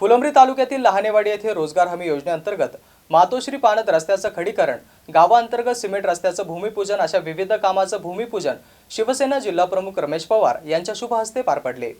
फुलंब्री तालुक्यातील लहानेवाडी येथे रोजगार हमी योजनेअंतर्गत मातोश्री पाणत रस्त्याचं खडीकरण गावांतर्गत सिमेंट रस्त्याचं भूमिपूजन अशा विविध कामाचं भूमिपूजन शिवसेना जिल्हाप्रमुख रमेश पवार यांच्या शुभ हस्ते पार पडले.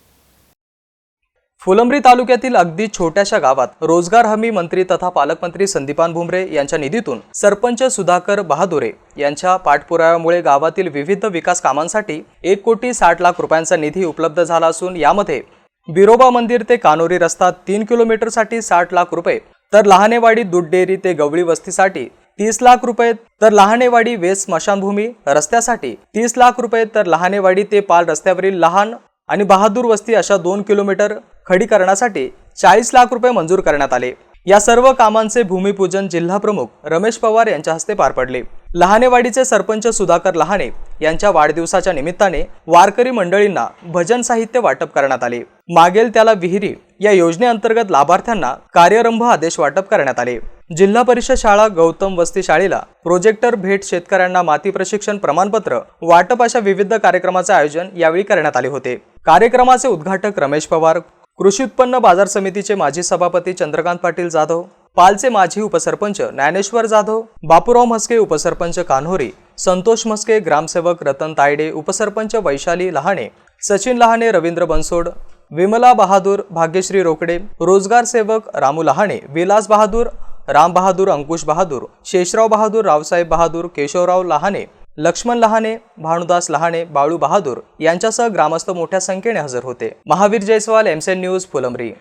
फुलंब्री तालुक्यातील अगदी छोट्याशा गावात रोजगार हमी मंत्री तथा पालकमंत्री संदीपान भुमरे यांच्या निधीतून सरपंच सुधाकर बहादुरे यांच्या पाठपुराव्यामुळे गावातील विविध विकास कामांसाठी एक कोटी साठ लाख रुपयांचा निधी उपलब्ध झाला असून यामध्ये बिरोबा मंदिर ते कानोरी रस्ता तीन किलोमीटरसाठी साठ लाख रुपये तर लहानेवाडी दूध डेअरी ते गवळी वस्तीसाठी तीस लाख रुपये तर लहानेवाडी वेस स्मशानभूमी रस्त्यासाठी तीस लाख रुपये तर लहानेवाडी ते पाल रस्त्यावरील लहान आणि बहादूर वस्ती अशा दोन किलोमीटर खडीकरणासाठी चाळीस लाख रुपये मंजूर करण्यात आले. या सर्व कामांचे भूमिपूजन जिल्हाप्रमुख रमेश पवार यांच्या हस्ते पार पडले. लहानेवाडीचे सरपंच सुधाकर लहाने यांच्या वाढदिवसाच्या निमित्ताने वारकरी मंडळींना भजन साहित्य वाटप करण्यात आले. मागेल त्याला विहिरी या योजनेअंतर्गत लाभार्थ्यांना कार्यरंभ आदेश वाटप करण्यात आले. जिल्हा परिषद शाळा गौतम वस्ती शाळेला प्रोजेक्टर भेट शेतकऱ्यांना माती प्रशिक्षण प्रमाणपत्र वाटप अशा विविध कार्यक्रमाचे आयोजन यावेळी करण्यात आले होते. कार्यक्रमाचे उद्घाटक रमेश पवार कृषी उत्पन्न बाजार समितीचे माजी सभापती चंद्रकांत पाटील जाधव पालचे माजी उपसरपंच ज्ञानेश्वर जाधव बापूराव म्हस्के उपसरपंच कान्होरी संतोष म्हस्के ग्रामसेवक रतन तायडे उपसरपंच वैशाली लहाणे सचिन लहाणे रवींद्र बनसोड विमला बहादूर भाग्यश्री रोकडे रोजगार सेवक रामू लहाणे विलास बहादूर राम बहादूर अंकुश बहादूर शेषराव बहादूर रावसाहेब बहादूर केशवराव लहाने लक्ष्मण लहाने भानुदास लहाने बाळू बहादूर यांच्यासह ग्रामस्थ मोठ्या संख्येने हजर होते. महावीर जयस्वाल एमसेन न्यूज फुलंबरी.